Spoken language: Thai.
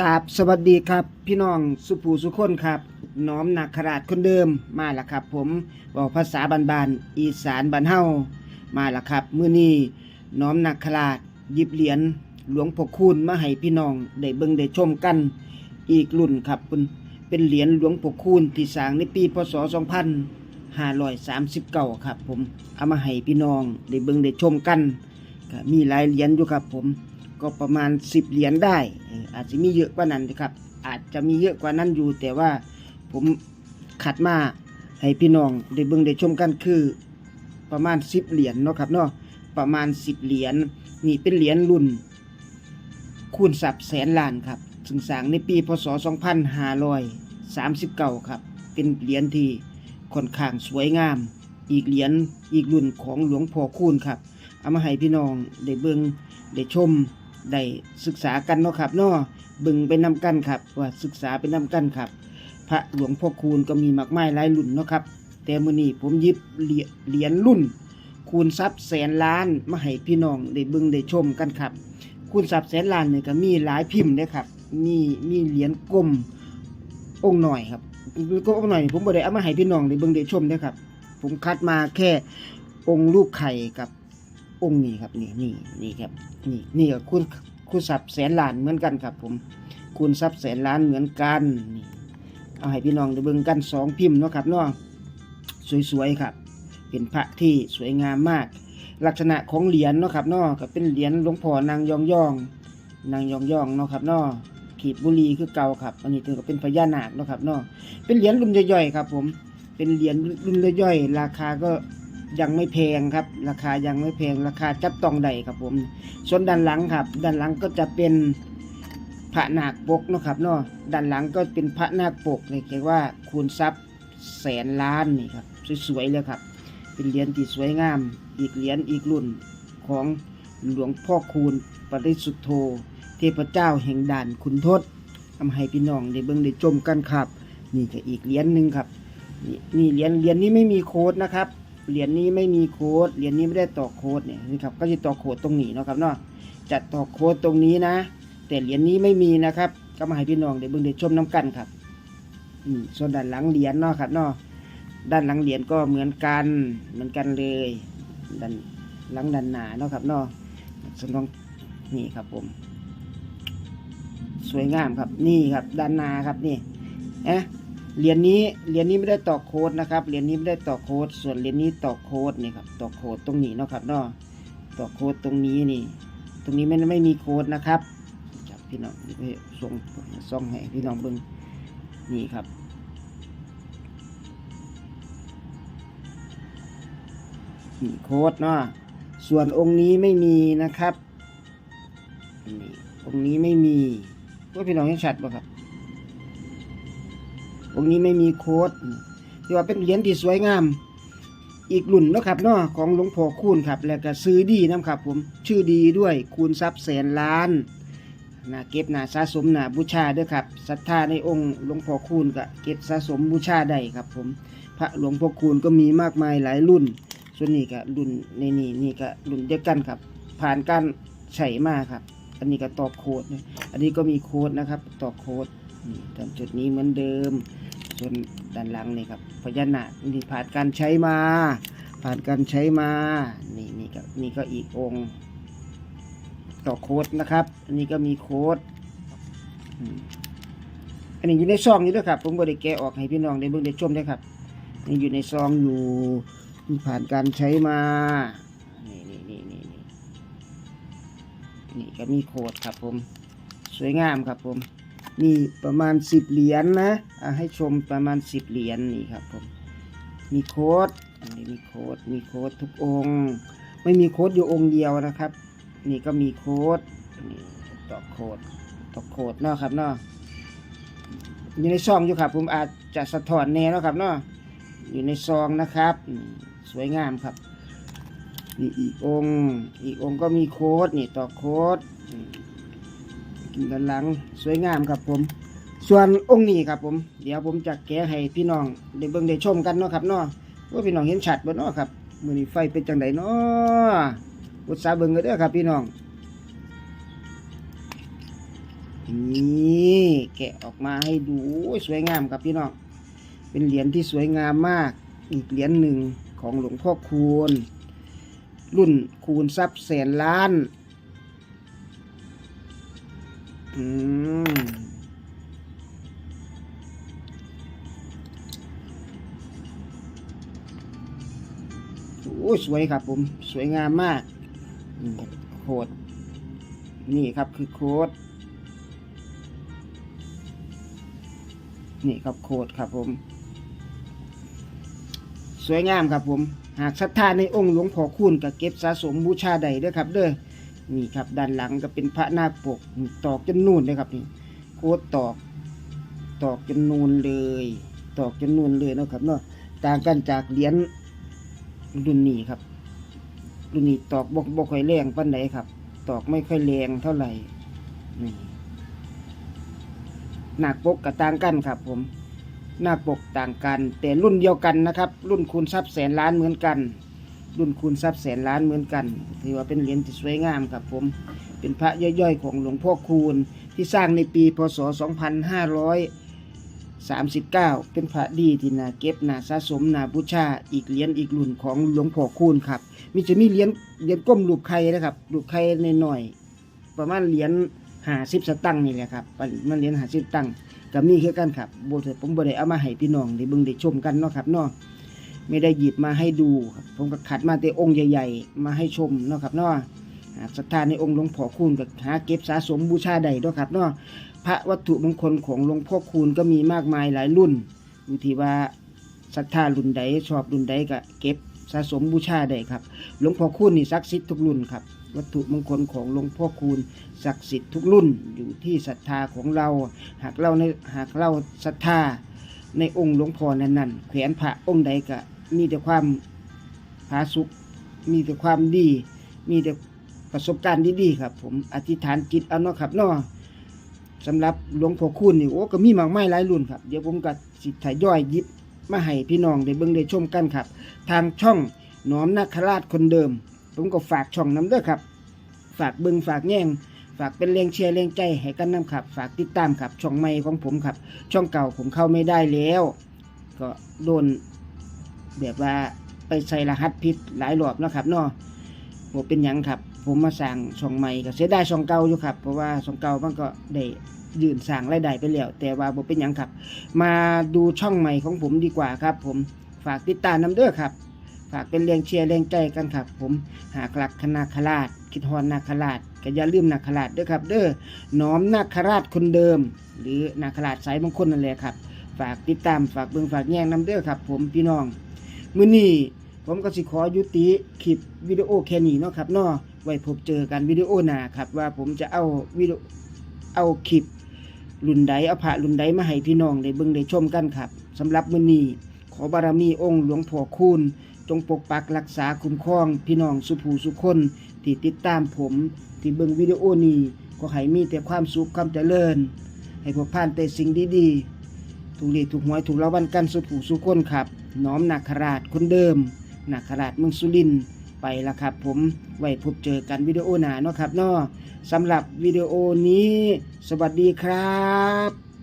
กราบสวัสดีครับพี่น้องสุภูสุคนครับน้อมนักขราชคนเดิมมาแล้วครับ ผมบอกภาษาบานๆอีสานบ้านเฮามาแล้วครับมื้อนี้น้อมนักขราชหยิบเหรียญหลวงพ่อคูณมาให้พี่น้องได้เบิ่งได้ชมกันอีกรุ่นครับเป็นเป็นเหรียญหลวงพ่อคูณที่สร้างในปีพศ 2539 ครับ ผมเอามาให้พี่น้องได้เบิ่งได้ชมกันก็มีหลายเหรียญอยู่ครับผม ก็ประมาณ 10 เหรียญได้ อาจจะมีเยอะกว่านั้นนะครับ อาจจะมีเยอะกว่านั้นอยู่ แต่ว่าผมขัดมาให้พี่น้องได้เบิ่งได้ชมกันคือประมาณ 10 เหรียญเนาะครับเนาะประมาณ 10 เหรียญนี่เป็นเหรียญรุ่น คูณศัพท์แสนล้านครับซึ่งสร้างในปีพศ 2539 ครับ เป็นเหรียญที่ค่อนข้างสวยงาม อีกเหรียญอีกรุ่นของหลวงพ่อคูณครับ เอามาให้พี่น้องได้เบิ่งได้ชม ได้ศึกษากันเนาะครับเนาะบึงไปนำกันครับว่าศึกษาไปนำกันครับ พระหลวงพ่อคูณก็มีมากมายหลายรุ่นเนาะครับ แต่มื้อนี้ผมยิบเหรียญรุ่น คูณทรัพย์แสนล้านมาให้พี่น้องได้บิ่งได้ชมกันครับ คูณทรัพย์แสนล้านเนี่ยก็มีหลายพิมพ์เด้อครับมีมีเหรียญกลมองค์หน่อยครับก็องค์หน่อยผมบ่ได้เอามาให้พี่น้องได้เบิ่งได้ชมเด้ครับ ผมคัดมาแค่องค์ลูกไข่กับ องค์นี้ครับนี่นี่นี่ครับนี่นี่ก็คุณคุณทรัพย์แสนล้านเหมือนกันครับ ผมคุณทรัพย์แสนล้านเหมือนกันนี่เอาให้พี่น้องได้เบิ่งกันสองพิมพ์เนาะครับเนาะสวยๆครับ เป็นพระที่สวยงามมาก ลักษณะของเหรียญเนาะครับเนาะก็เป็นเหรียญหลวงพ่อนางยองยองนางยองยองเนาะครับเนาะขีดบุรีคือเก่าครับอันนี้ถือว่าเป็นพญานาคเนาะครับเนาะเป็นเหรียญรุ่นย่อยๆครับ ผมเป็นเหรียญรุ่นย่อยๆราคาก็ ยังไม่แพงครับ ราคายังไม่แพงราคาจับต้องได้ครับผม ส่วนด้านหลังครับ ด้านหลังก็จะเป็นพระนาคปกนะครับเนาะด้านหลังก็เป็นพระนาคปกเลยเรียกว่าคูณทรัพย์แสนล้านนี่ครับสวยๆเลยครับ เป็นเหรียญที่สวยงาม อีกเหรียญอีกรุ่นของหลวงพ่อคูณปริสุทธโธ เทพเจ้าแห่งด่านขุนทดทำให้พี่น้องได้เบิ่งได้ชมกันครับ นี่ก็อีกเหรียญหนึ่งครับนี่เหรียญเหรียญนี้ไม่มีโค้ดนะครับ เหรียญนี้ไม่มีโค้ดเหรียญนี้ไม่ได้ต่อโค้ดเนี่ยนี่ครับก็จะต่อโค้ดตรงนี้เนาะครับเนาะจะต่อโค้ดตรงนี้นะ แต่เหรียญนี้ไม่มีนะครับ ก็มาให้พี่น้องได้เบิ่งได้ชมน้ำกันครับอืมส่วนด้านหลังเหรียญเนาะครับเนาะด้านหลังเหรียญก็เหมือนกันเหมือนกันเลยด้านหลังด้านหน้าเนาะครับเนาะส่วนของนี่ครับผม สวยงามครับนี่ครับด้านหน้าครับนี่เอ๊ะ เหรียญนี้เหรียญนี้ไม่ได้ต่อโค้ดนะครับเหรียญนี้ไม่ได้ต่อโค้ดส่วนเหรียญนี้ต่อโค้ดนี่ครับต่อโค้ดตรงนี้เนาะครับเนาะต่อโค้ดตรงนี้นี่ ตรงนี้ไม่ไม่มีโค้ดนะครับจับพี่น้องส่งส่องให้พี่น้องเบิ่งนี่ครับนี่โค้ดเนาะส่วนองค์นี้ไม่มีนะครับนี่องค์นี้ไม่มีว่าพี่น้องยังชัดป่ะครับ องค์นี้ไม่มีโค้ดถือว่าเป็นเหรียญที่สวยงาม อีกรุ่นนะครับเนาะของหลวงพ่อคูณครับ แล้วก็ซื้อดีนะครับผมชื่อดีด้วยคูณทรัพย์แสนล้านนะเก็บหนาสะสมหนาบูชาด้วยครับศรัทธาในองค์หลวงพ่อคูณก็เก็บสะสมบูชาได้ครับผม พระหลวงพ่อคูณก็มีมากมายหลายรุ่น ส่วนนี้ก็รุ่นในนี่นี่ก็รุ่นเดียวกันครับ ผ่านการใช้มาครับ อันนี้ก็ตอกโค้ด อันนี้ก็มีโค้ดนะครับ ตอกโค้ดนี่ตามจุดนี้เหมือนเดิม ส่วนด้านหลังนี่ครับพญานาคนี่ผ่านการใช้มา ผ่านการใช้มา นี่นี่ก็นี่ก็อีกองค์ ต่อโค้ดนะครับอันนี้ก็มีโค้ดอันนี้อยู่ในซองอยู่ด้วยครับ ผมบริแกะออกให้พี่น้องได้เบิ่งได้ชมด้วยครับนี่อยู่ในซองอยู่นี่ผ่านการใช้มานี่นี่นี่นี่นี่นี่ก็มีโค้ดครับผม สวยงามครับผม นี่ประมาณสิบเหรียญนะอะให้ชมประมาณสิบเหรียญนี่ครับผมมีโค้ดอันนี้มีโค้ดมีโค้ดทุกองค์ไม่มีโค้ดอยู่องค์เดียวนะครับ นี่ก็มีโค้ดนี่ต่อโค้ดต่อโค้ดเนาะครับเนาะอยู่ในซองอยู่ครับ ผมอาจจะสะท้อนแน่เนาะครับเนาะอยู่ในซองนะครับ สวยงามครับนี่อีกองค์อีกองค์ก็มีโค้ดนี่ต่อโค้ด ด้านหลังสวยงามครับผม ส่วนองค์นี้ครับผม เดี๋ยวผมจะแกะให้พี่น้องได้เบิ่งได้ชมกันเนาะครับเนาะว่าพี่น้องเห็นชัดบ่เนาะครับมือนี้ไฟเป็นจังไดเนาะอุตสาเบิ่งกันเด้อครับพี่น้องนี่แกะออกมาให้ดูสวยงามครับพี่น้องเป็นเหรียญที่สวยงามมากอีกเหรียญหนึ่งของหลวงพ่อคูณรุ่นคูณทรัพย์แสนล้าน อืมโอ้ยสวยครับผม สวยงามมากโคดนี่ครับคือโคดนี่ครับโคดครับผม สวยงามครับผม หากศรัทธาในองค์หลวงพ่อคูณก็เก็บสะสมบูชาใดด้อครับเด้อ นี่ครับ ด้านหลังก็เป็นพระนาคปกตอกจนนูนเลยครับนี่โคดตอกตอกจนนูนเลย ตอกจนนูนเลยนะครับเนาะต่างกันจากเหรียญรุ่นนี้ครับรุ่นนี้ตอกบกบกค่อยแรงปันไหนครับ ตอกไม่ค่อยแรงเท่าไหร่นี่หนักปกกับต่างกันครับ ผมหน้าปกต่างกัน แต่รุ่นเดียวกันนะครับ รุ่นคูณทรัพย์แสนล้านเหมือนกัน รุ่นคูณทรัพย์แสนล้านเหมือนกัน ถือว่าเป็นเหรียญที่สวยงามครับผม เป็นพระย่อยๆ ของหลวงพ่อคูณ ที่สร้างในปีพศ 2539 เป็นพระดีที่น่าเก็บน่าสะสมน่าบูชา อีกเหรียญอีกรุ่นของหลวงพ่อคูณครับ มีจะมีเหรียญเหรียญก้มลูกไข่นะครับลูกไข่น้อยๆประมาณเหรียญหาสิบสตังค์นี่แหละครับมันเหรียญหาสิบตังค์ก็มีคือกันครับโบเถผมบ่ได้เอามาให้พี่น้องได้เบิ่งได้ชมกันเนาะครับเนาะ ไม่ได้หยิบมาให้ดูครับผมก็ขัดมาแต่องค์ใหญ่ ๆ มาให้ชมเนาะครับเนาะศรัทธาในองค์หลวงพ่อคูณก็หาเก็บสะสมบูชาใดเนาะครับเนาะพระวัตถุมงคลของหลวงพ่อคูณก็มีมากมายหลายรุ่นอยู่ที่ว่าศรัทธารุ่นใดชอบรุ่นใดก็เก็บสะสมบูชาได้ครับ หลวงพ่อคูณนี่ศักดิ์สิทธิ์ทุกรุ่นครับ วัตถุมงคลของหลวงพ่อคูณศักดิ์สิทธิ์ทุกรุ่นอยู่ที่ศรัทธาของเรา หากเราในหากเราศรัทธาในองค์หลวงพ่อนั้นๆแขวนพระองค์ใดก็ มีแต่ความผาสุกมีแต่ความดี มีแต่ประสบการณ์ดีๆครับ ผมอธิษฐานจิตเอาเนาะครับเนาะสำหรับหลวงพ่อคูณนี่โอ้ก็มีมากมายหลายรุ่นครับ เดี๋ยวผมก็สิทยย่อยยิบมาให้พี่น้องได้เบิ่งได้ชมกันครับ ทางช่องหนอมนาคราชคนเดิม ผมก็ฝากช่องน้ำด้อครับ ฝากเบิงฝากแง่งฝากเป็นแรงเชียร์แรงใจให้กันน้ำครับ ฝากติดตามครับช่องใหม่ของผมครับ ช่องเก่าผมเข้าไม่ได้แล้ว ก็โดน แบบว่าไปใส่รหัสผิดหลายรอบนะครับเนาะผมเป็นยังครับ ผมมาสั่งช่องใหม่ก็เสียดายช่องเก่าอยู่ครับเพราะว่าช่องเก่ามันก็ได้ยืนสั่งรายได้ไปแล้วแต่ว่าผมเป็นยังครับ มาดูช่องใหม่ของผมดีกว่าครับ ผมฝากติดตามน้ำเด้อครับ ฝากเป็นแรงเชียร์แรงใจกันครับ ผมหากหลักคณาคราชคิดฮอนนาคราชก็อย่าลืมนาคราชเด้อครับ เด้อน้อมนาคราชคนเดิม หรือนาคราชสายบางคนนั่นแหละครับ ฝากติดตามฝากเบิ่งฝากแย่งน้ำเด้อครับ ผมพี่น้อง มื้อนี้ผมก็สิขอยุติคลิปวิดีโอแค่นี้เนาะครับเนาะไว้พบเจอกันวิดีโอหน้าครับ ว่าผมจะเอาวิดีโอเอาคลิปรุ่นใดเอาพระรุ่นใดมาให้พี่น้องได้เบิ่งได้ชมกันครับสำหรับมื้อนี้ขอบารมีองค์หลวงพ่อคูณจงปกปักรักษาคุ้มครอง พี่น้องสุภูสุคนที่ติดตามผม ที่เบิ่งวิดีโอนี้ก็ให้มีแต่ความสุขความเจริญ ให้พวกผ่านแต่สิ่งดีๆ ถูกเลขถูกหวยถูกรางวัลกันสุผูสุคนครับน้อมนาคราชคนเดิมนาคราชเมืองสุรินทร์ไปละครับ ผมไว้พบเจอกันวิดีโอหนาเนาะครับเนาะสำหรับวิดีโอนี้ สวัสดีครับ